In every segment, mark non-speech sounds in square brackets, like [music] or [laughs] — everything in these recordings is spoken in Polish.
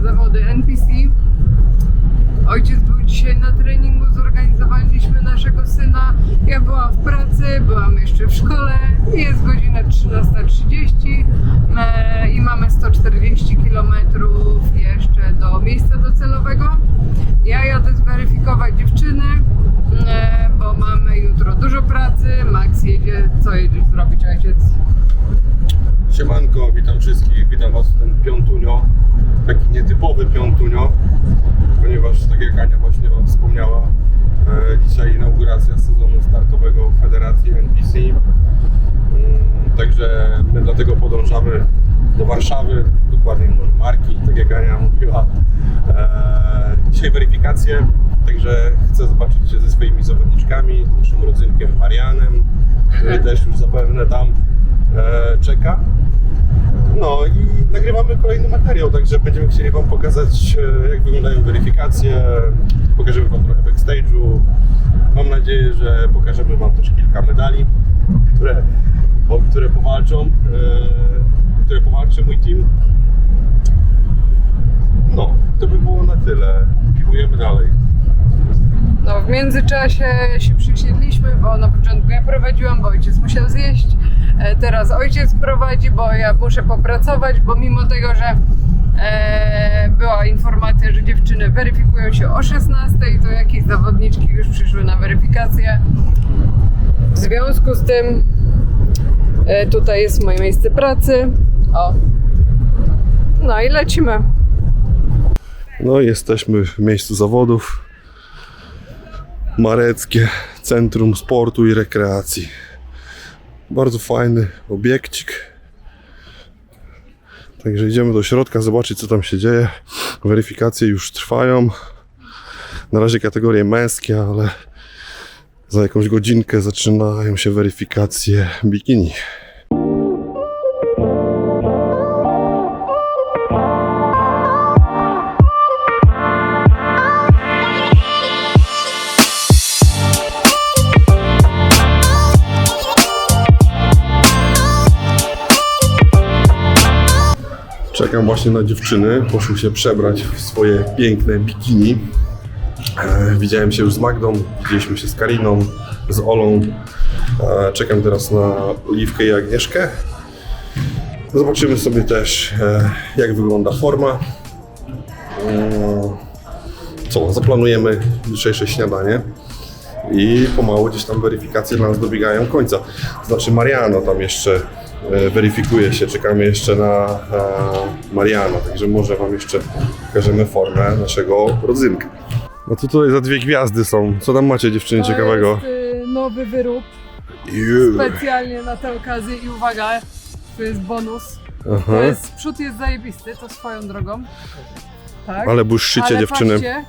zawody NPC. Ojciec był dzisiaj na treningu, zorganizowaliśmy naszego syna. Ja byłam w pracy, byłam jeszcze w szkole. Jest godzina 13.30 e, i mamy 140 km jeszcze do miejsca docelowego. Ja jadę zweryfikować dziewczyny, e, bo mamy jutro dużo pracy. Max jedzie, co jedziesz zrobić ojciec? Siemanko, witam wszystkich, witam Was w ten piątunio, taki nietypowy piątunio, ponieważ tak jak Ania właśnie Wam wspomniała, e, dzisiaj inauguracja sezonu startowego Federacji NPC, Mm, także my dlatego podążamy do Warszawy, dokładnie może Marki, tak jak Ania mówiła. E, dzisiaj weryfikacje, także chcę zobaczyć się ze swoimi zawodniczkami, z naszym rodzynkiem Marianem, który też już zapewne tam czeka. No i nagrywamy kolejny materiał, także będziemy chcieli Wam pokazać, e, jak wyglądają weryfikacje, pokażemy Wam trochę backstage'u. Mam nadzieję, że pokażemy Wam też kilka medali, które, o które powalczą, e, które powalczy mój team. No, to by było na tyle. Piłujemy dalej. No, w międzyczasie się przysiedliśmy, bo na początku ja prowadziłam, bo ojciec musiał zjeść. E, Teraz ojciec prowadzi, bo ja muszę popracować, bo mimo tego, że e, była informacja, że dziewczyny weryfikują się o 16, to jakieś zawodniczki już przyszły na weryfikację. W związku z tym e, tutaj jest moje miejsce pracy. O. No i lecimy. No, jesteśmy w miejscu zawodów. Mareckie Centrum Sportu i Rekreacji. Bardzo fajny obiekcik. Także idziemy do środka zobaczyć, co tam się dzieje. Weryfikacje już trwają. Na razie kategorie męskie, ale za jakąś godzinkę zaczynają się weryfikacje bikini. Czekam właśnie na dziewczyny. Poszły się przebrać w swoje piękne bikini. E, widziałem się już z Magdą, widzieliśmy się z Kariną, z Olą. E, czekam teraz na Oliwkę i Agnieszkę. Zobaczymy sobie też, e, jak wygląda forma. Co, zaplanujemy jutrzejsze śniadanie i pomału gdzieś tam weryfikacje dla nas dobiegają końca. Znaczy Mariano tam jeszcze weryfikuje się, czekamy jeszcze na e, Mariano, także może Wam jeszcze pokażemy formę naszego rodzynka. No to tutaj za dwie gwiazdy są. Co tam macie dziewczyny ciekawego? To jest y, nowy wyrób. Specjalnie na tę okazję i uwaga, tu jest bonus. Aha. To jest, przód jest zajebisty, to swoją drogą. Tak? Ale błyszczycie Ale dziewczyny. patrzcie,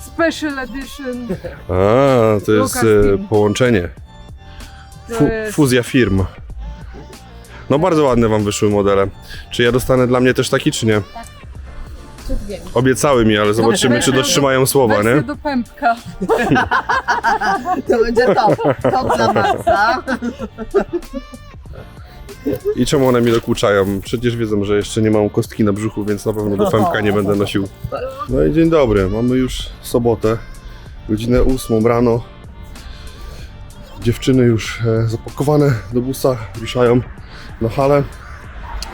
Special Edition. A, to jest Lucas e, Team. połączenie. To Fu, jest, fuzja firm. No bardzo ładne wam wyszły modele. Czy ja dostanę dla mnie też taki, czy nie? Obiecały mi, ale zobaczymy, czy dotrzymają słowa, nie? do pępka. [laughs] To będzie top. Top dla Maxa. I czemu one mi dokuczają? Przecież wiedzą, że jeszcze nie mam kostki na brzuchu, więc na pewno do femka nie będę nosił. No i dzień dobry, mamy już sobotę, godzinę 8 rano. Dziewczyny już e, zapakowane do busa, ruszają na halę.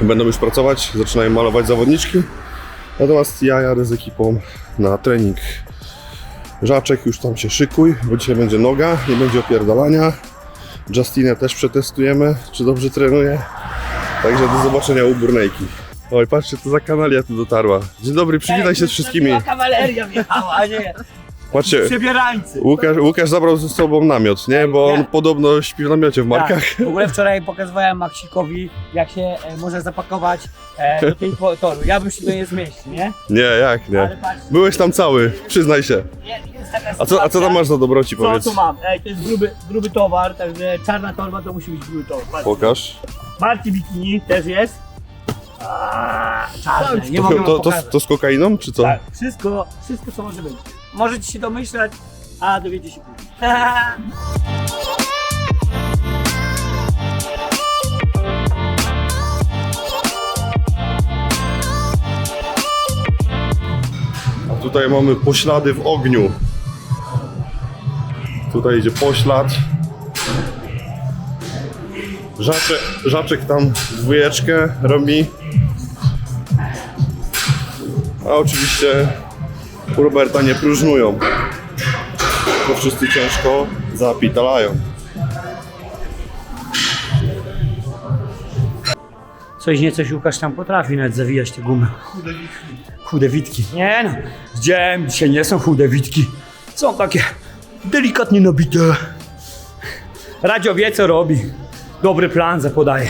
Będą już pracować, zaczynają malować zawodniczki. Natomiast ja jadę z ekipą na trening. Żaczek, już tam się szykuj, bo dzisiaj będzie noga, nie będzie opierdalania. Justinę też przetestujemy, czy dobrze trenuje. Także do zobaczenia u Burnejki. Oj, patrzcie, to za kanalia tu dotarła. Dzień dobry, przywitaj się z wszystkimi. kawaleria wjechała, nie Patrzcie, przebierańcy. Łukasz, Łukasz zabrał ze sobą namiot, nie? Bo on Nie. podobno śpi w namiocie w markach. Tak. W ogóle wczoraj pokazywałem Maksikowi, jak się e, może zapakować e, do tej po- toru. Ja bym się do nie zmieścił, nie? Nie, jak nie? Patrz, Byłeś tam cały, przyznaj się. je- jest taka A co, a co tam masz za dobroci, Co powiedz? tu mam? Ej, to jest gruby, gruby towar, także czarna torba to musi być gruby towar. Patrz. Pokaż. Marci bikini też jest. Aaa, Czarne, nie mogę To, wam to, to, pokazać. to z kokainą, czy co? Tak, wszystko, wszystko co może być. Możecie się domyślać, a dowiecie się później. A tutaj mamy poślady w ogniu. Tutaj idzie poślad. Żaczek, żaczek tam dwójeczkę robi. A oczywiście u Roberta nie próżnują. Bo wszyscy ciężko zapitalają. Coś nie coś Łukasz tam potrafi nawet zawijać te gumy. Chude witki. Chude witki. Nie no, widziałem, dzisiaj nie są chude witki. Są takie delikatnie nabite. Radzio wie co robi. Dobry plan zapodaje.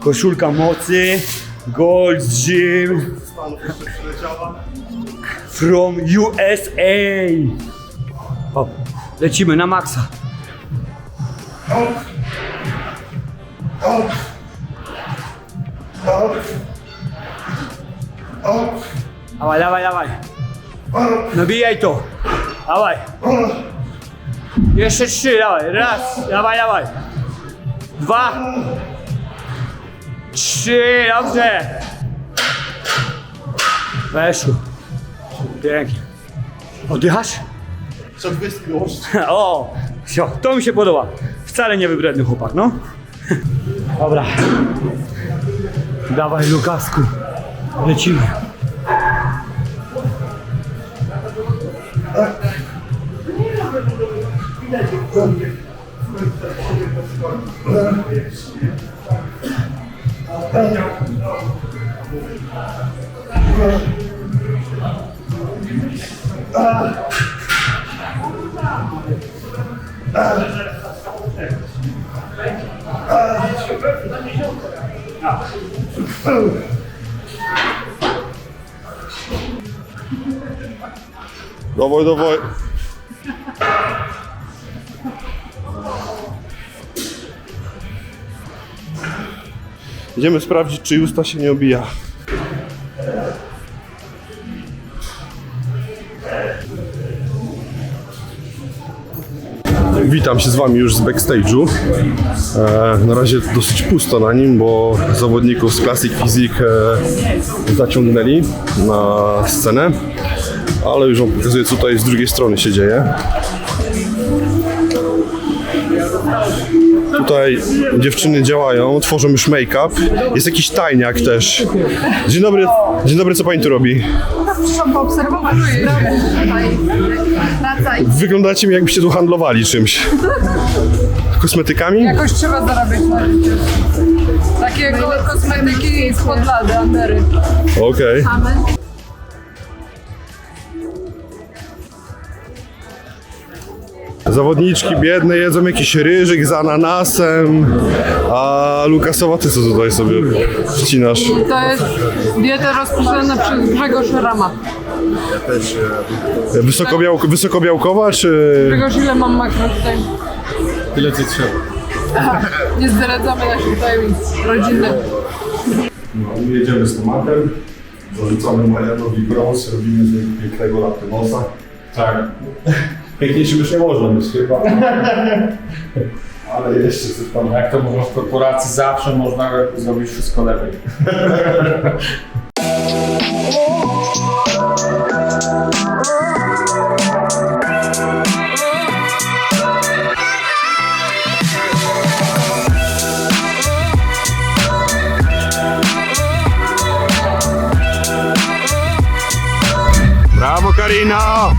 Koszulka mocy, Gold Gym. From USA. O, lecimy na maksa. Dawaj, dawaj, dawaj. Nabijaj to. Dawaj. Jeszcze trzy, dawaj. Raz, dawaj, dawaj. Dwa. Trzy, dobrze. Weszło. Pięknie. Oddychasz? [laughs] O, wsio, to mi się podoba. Wcale nie wybredny chłopak, no. [laughs] Dobra. Dawaj, Lukasku. Lecimy. Dawaj, dawaj. Idziemy sprawdzić, czy usta się nie obija. Witam się z Wami już z backstage'u. E, na razie dosyć pusto na nim, bo zawodników z Classic Physique e, zaciągnęli na scenę, ale już Wam pokazuję, co tutaj z drugiej strony się dzieje. Tutaj dziewczyny działają, tworzą już make-up. Jest jakiś tajniak też. Dzień dobry, dzień dobry, co Pani tu robi? Przyszłam poobserwować tutaj praca i Wyglądacie mi jakbyście tu handlowali czymś. Kosmetykami? Jakoś trzeba zarabiać na życie. Takie ko- kosmetyki z podlady, Andery. Okej. Zawodniczki biedne jedzą jakiś ryżyk z ananasem, a Lukasowa, ty co tutaj sobie wcinasz? To jest dieta rozpisana przez Grzegorz Rama. Wysokobiałko, wysokobiałkowa, czy... Grzegorz, ile mam makro tutaj? Tyle co trzeba. Nie zdradzamy naszych tajemnic rodzinnych. No, my jedziemy z tematem, zarzucamy Marianowi brąz, robimy z niego pięknego latynosa. Tak. Piękniejszym już nie można być chyba. [laughs] Ale jeszcze coś tam. Jak to mówią w korporacji, zawsze można zrobić wszystko lepiej. Brawo Karina!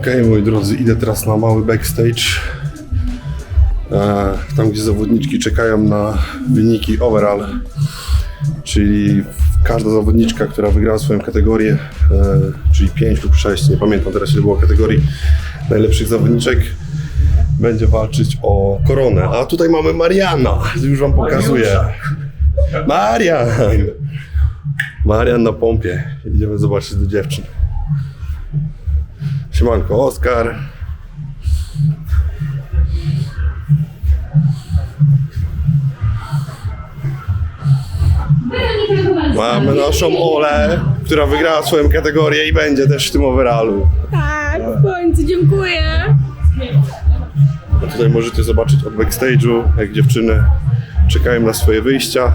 Okej, moi drodzy, idę teraz na mały backstage. E, tam, gdzie zawodniczki czekają na wyniki overall. Czyli każda zawodniczka, która wygrała swoją kategorię, e, czyli 5 lub 6, nie pamiętam teraz ile było kategorii najlepszych zawodniczek, będzie walczyć o koronę. A tutaj mamy Mariana, już wam pokazuję. Marian! Marian na pompie. Idziemy zobaczyć do dziewczyn. Siemanko, Oskar. Mamy naszą Olę, która wygrała swoją kategorię i będzie też w tym overallu. Tak, w końcu, dziękuję. A tutaj możecie zobaczyć od backstage'u, jak dziewczyny czekają na swoje wyjścia.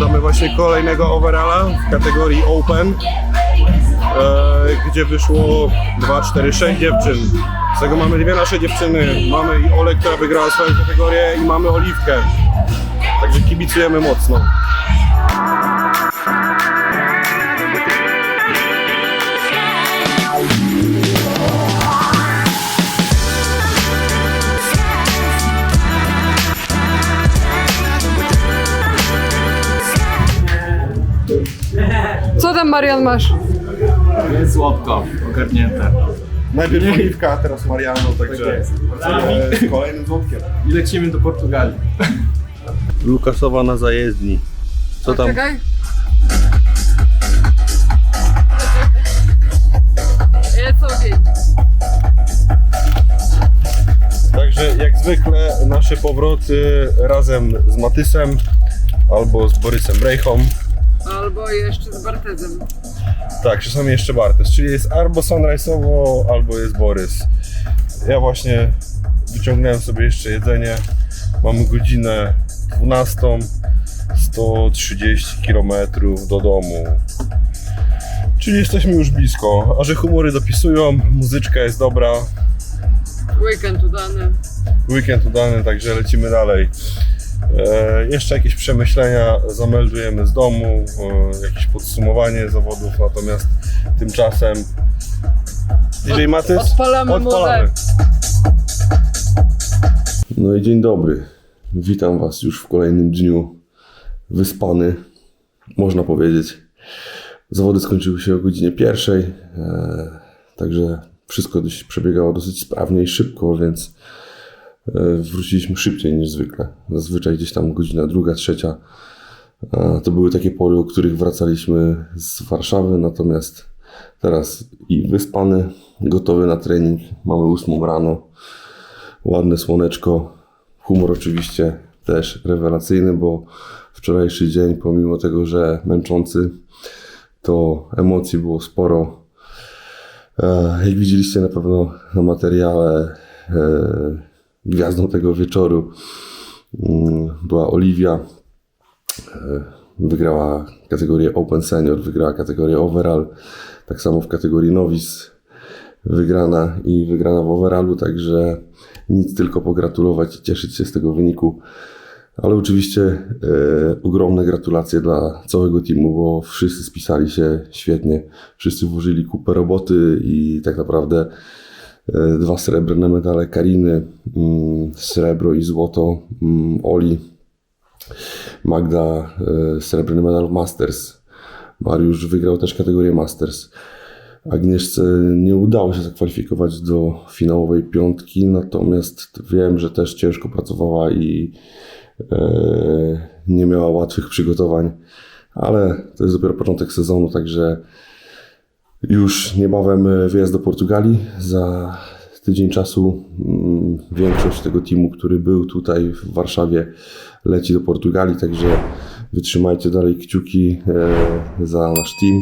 Oglądamy właśnie kolejnego overalla w kategorii Open, e, gdzie wyszło 2, 4, 6 dziewczyn. Z tego mamy dwie nasze dziewczyny. Mamy i Olę, która wygrała swoją kategorię i mamy Oliwkę. Także kibicujemy mocno. Marian masz? Jest słodko, ogarnięte. Najpierw Oliwka, a teraz Mariano, także e, z kolejnym złotkiem. I lecimy do Portugalii. Lukasowa na zajezdni. Co tam? Czekaj. Jest ogień. Także jak zwykle nasze powroty razem z Matysem albo z Borysem Brejchą. Albo jeszcze z Bartezem. Tak, czasami jeszcze Bartes, czyli jest albo sunrise'owo, albo jest Borys. Ja właśnie wyciągnąłem sobie jeszcze jedzenie. Mamy godzinę 12, 130 km do domu. Czyli jesteśmy już blisko. A że humory dopisują, muzyczka jest dobra, Weekend udany. weekend udany, także lecimy dalej. E, jeszcze jakieś przemyślenia zameldujemy z domu, e, jakieś podsumowanie zawodów, natomiast tymczasem DJ Matys, odpalamy muzykę. No i dzień dobry. Witam Was już w kolejnym dniu wyspany, można powiedzieć. Zawody skończyły się o godzinie pierwszej, e, także wszystko dość, przebiegało dosyć sprawnie i szybko, więc wróciliśmy szybciej niż zwykle. Zazwyczaj gdzieś tam godzina druga, trzecia. E, to były takie pory, o których wracaliśmy z Warszawy, natomiast teraz i wyspany, gotowy na trening. Mamy ósmą rano, ładne słoneczko, humor oczywiście też rewelacyjny, bo wczorajszy dzień, pomimo tego, że męczący, to emocji było sporo. E, Jak widzieliście na pewno na materiale, e, gwiazdą tego wieczoru mm, była Oliwia. E, Wygrała kategorię Open Senior, wygrała kategorię Overall, tak samo w kategorii Novice wygrana i wygrana w overallu, także nic tylko pogratulować i cieszyć się z tego wyniku. Ale oczywiście e, ogromne gratulacje dla całego teamu, bo wszyscy spisali się świetnie, wszyscy włożyli kupę roboty i tak naprawdę dwa srebrne medale Kariny, mm, srebro i złoto mm, Oli, Magda e, srebrny medal w Masters, Mariusz wygrał też kategorię Masters. Agnieszce nie udało się zakwalifikować do finałowej piątki, natomiast wiem, że też ciężko pracowała i e, nie miała łatwych przygotowań, ale to jest dopiero początek sezonu, także już niebawem e, wyjazd do Portugalii. Za tydzień czasu mm, większość tego teamu, który był tutaj w Warszawie, leci do Portugalii, także wytrzymajcie dalej kciuki e, za nasz team.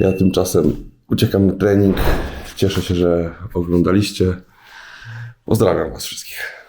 Ja tymczasem uciekam na trening. Cieszę się, że oglądaliście. Pozdrawiam Was wszystkich.